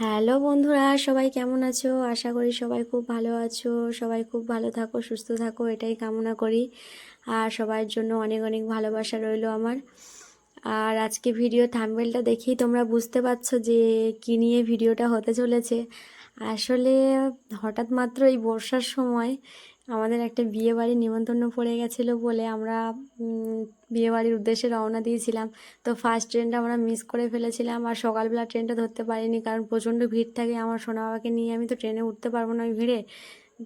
Hello বন্ধুরা, সবাই কেমন আছো? আশা করি সবাই খুব ভালো আছো। সবাই খুব ভালো থাকো, সুস্থ থাকো, এটাই কামনা করি। আর সবার জন্য অনেক অনেক ভালোবাসা রইল আমার। আর আজকে ভিডিও থাম্বেলটা দেখেই তোমরা বুঝতে পারছ যে কী নিয়ে ভিডিওটা হতে চলেছে। আসলে হঠাৎ মাত্র এই বর্ষার সময় আমাদের একটা বিয়ে বাড়ির নিমন্ত্রণ পড়ে গেছিল বলে আমরা বিয়ে বাড়ির উদ্দেশ্যে রওনা দিয়েছিলাম। তো ফার্স্ট ট্রেনটা আমরা মিস করে ফেলেছিলাম আর সকালবেলা ট্রেনটা ধরতে পারিনি কারণ প্রচণ্ড ভিড় থাকে আমার সোনা বাবাকে নিয়ে। আমি তো ট্রেনে উঠতে পারব না ওই ভিড়ে।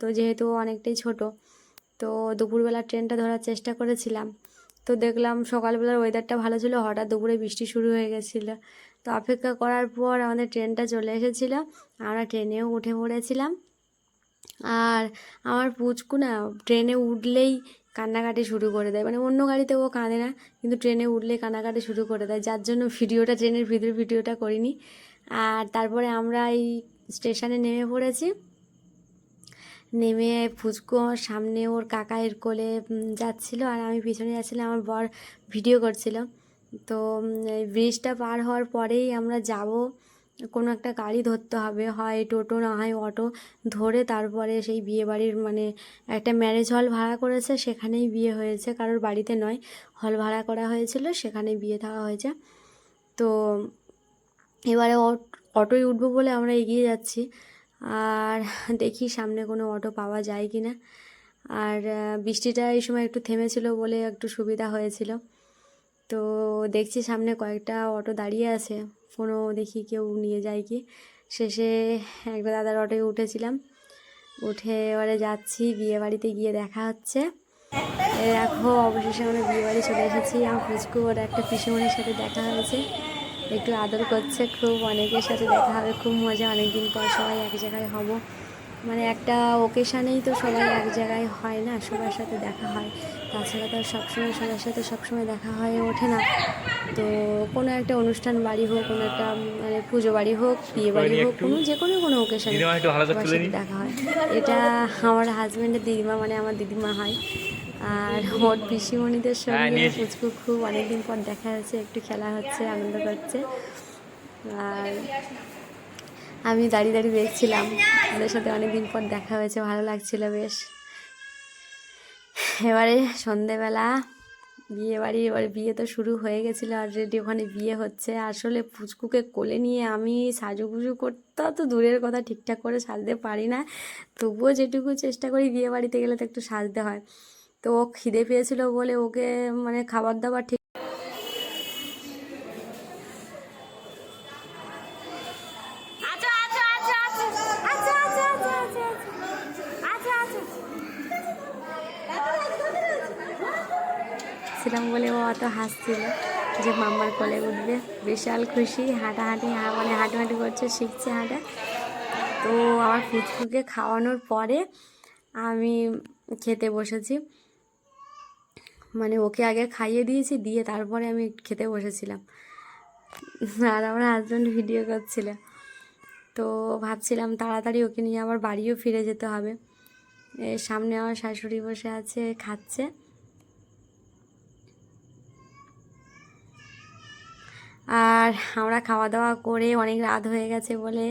তো যেহেতু অনেকটাই ছোট, তো দুপুরবেলা ট্রেনটা ধরার চেষ্টা করেছিলাম। তো দেখলাম সকালবেলার ওয়েদারটা ভালো ছিল, হঠাৎ দুপুরে বৃষ্টি শুরু হয়ে গেছিল। তো অপেক্ষা করার পর আমাদের ট্রেনটা চলে এসেছিল। আমরা ট্রেনেও উঠে পড়েছিলাম। আর আমার পুচকু না ট্রেনে উঠলেই কান্নাকাটি শুরু করে দেয়। মানে অন্য গাড়িতে ও কাঁদে না, কিন্তু ট্রেনে উঠলেই কান্নাকাটি শুরু করে দেয়। যার জন্য ভিডিওটা, ট্রেনের ভিতরে ভিডিওটা করিনি। আর তারপরে আমরা এই স্টেশনে নেমে পড়েছি। নেমে ফুচকু আমার সামনে, ওর কাকা এর কোলে যাচ্ছিল আর আমি পিছনে যাচ্ছিলাম। আমার বর ভিডিও করছিল। তো ব্রিজটা পার হওয়ার পরেই আমরা যাব কোনো একটা গাড়ি ধরতে হবে, হয় টোটো না হয় অটো, ধরে তারপরে সেই বিয়ে বাড়ির মানে একটা ম্যারেজ হল ভাড়া করেছে, সেখানেই বিয়ে হয়েছে। কারোর বাড়িতে নয় হল ভাড়া করা হয়েছিল সেখানে বিয়ে দেওয়া হয়েছে। তো এবারে অট- অটোয় উঠবো বলে আমরা এগিয়ে যাচ্ছি। আর দেখি সামনে কোনো অটো পাওয়া যায় কি না আর বৃষ্টিটা এই সময় একটু থেমেছিল বলে একটু সুবিধা হয়েছিল। তো দেখছি সামনে কয়েকটা অটো দাঁড়িয়ে আছে। কোনো দেখি কেউ নিয়ে যায় কি। শেষে একবার দাদার অটোয় উঠেছিলাম। উঠে এবারে যাচ্ছি, বিয়ে বাড়িতে গিয়ে দেখা হচ্ছে। দেখো, অবশেষে আমরা বিয়ে বাড়ি চলে এসেছি। আমার ফুচকু ওর একটা পিসিমণির সাথে দেখা হয়েছে। একটু আদর করছে খুব, অনেকের সাথে দেখা হবে, খুব মজা। অনেকদিন পর সবাই এক জায়গায় হব। মানে একটা ওকেশানেই তো সবাই এক জায়গায় হয় না সবার সাথে দেখা হয়। তাছাড়া তো সবসময় সবার সাথে সবসময় দেখা হয়ে ওঠে না। তো কোনো একটা অনুষ্ঠান বাড়ি হোক কোনো একটা মানে পুজো বাড়ি হোক বিয়ে বাড়ি হোক কোনো যে কোনো কোনো ওকেশানে দেখা হয়। এটা আমার হাজব্যান্ডের দিদিমা মানে আমার দিদিমা হয়। আর ওর পিসিমণিদের হ্যাঁ, সঙ্গে ফুচকু খুব অনেকদিন পর দেখা হচ্ছে একটু খেলা হচ্ছে আনন্দ করছে। আর আমি দাঁড়িয়ে দাঁড়িয়ে দেখছিলাম। ওদের সাথে অনেকদিন পর দেখা হয়েছে, ভালো লাগছিল বেশ। এবারে সন্ধেবেলা, বিয়ে বাড়ি, এবারে বিয়ে তো শুরু হয়ে গেছিল অলরেডি ওখানে বিয়ে হচ্ছে। আসলে পুচকুকে কোলে নিয়ে আমি সাজুগুজু করতে তো দূরের কথা ঠিকঠাক করে সাজতে পারি না। তবুও যেটুকু চেষ্টা করি বিয়ে বাড়িতে গেলে তো একটু সাজতে হয়। তো ও খিদে পেয়েছিল বলে ওকে মানে খাবার দাবার ঠিক ছিলাম বলে ও অত হাসছিল যে মাম্মার কোলে উঠবে। বিশাল খুশি, হাঁটাহাঁটি, হা মানে হাঁটাহাঁটি করছে, শিখছে হাঁটা। তো আমার ফুচকুকে খাওয়ানোর পরে আমি খেতে বসেছি। মানে ওকে আগে খাইয়ে দিয়েছি, দিয়ে তারপরে আমি খেতে বসেছিলাম। আর আমার হাজব্যান্ড ভিডিও করছিল। তো ভাবছিলাম তাড়াতাড়ি ওকে নিয়ে আবার বাড়িও ফিরে যেতে হবে। সামনে আমার শাশুড়ি বসে আছে, খাচ্ছে। আর আমরা খাওয়া দাওয়া করে অনেক রাত হয়ে গেছে বলে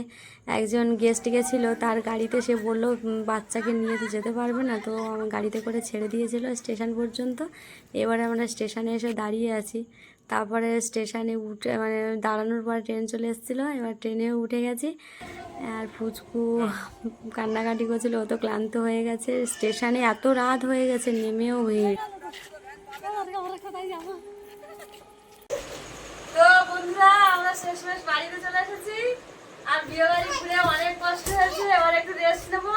একজন গেস্ট গেছিল, তার গাড়িতে সে বলল বাচ্চাকে নিয়ে তো যেতে পারবে না। তো আমার গাড়িতে করে ছেড়ে দিয়েছিল স্টেশন পর্যন্ত। এবারে আমরা স্টেশনে এসে দাঁড়িয়ে আছি। তারপরে স্টেশনে উঠে মানে দাঁড়ানোর পর ট্রেন চলে এসেছিল। এবার ট্রেনেও উঠে গেছি। আর ফুচকু কান্নাকাটি করছিল, ও তো ক্লান্ত হয়ে গেছে। স্টেশনে এত রাত হয়ে গেছে, নেমেও ভিড় তো বন্ধুরা আমরা শেষমেশ বাড়িতে চলে এসেছি। আর বিয়ে বাড়ি ঘুরে অনেক কষ্ট হয়েছে, এবার একটু রেস্ট নেব।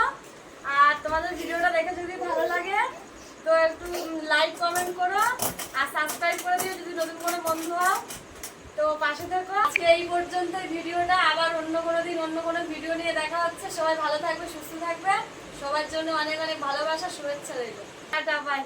আর তোমাদের ভিডিওটা দেখে যদি ভালো লাগে, তো একটু লাইক কমেন্ট করো, আর সাবস্ক্রাইব করে দিও যদি নতুন কোনো বন্ধু হও। তো পাশে থেকো। আজকে এই পর্যন্ত ভিডিওটা। আবার অন্য কোনো দিন অন্য কোনো ভিডিও নিয়ে দেখা হচ্ছে। সবাই ভালো থাকবে, সুস্থ থাকবে। সবার জন্য অনেক অনেক ভালোবাসা, শুভেচ্ছা রইল। Tata bye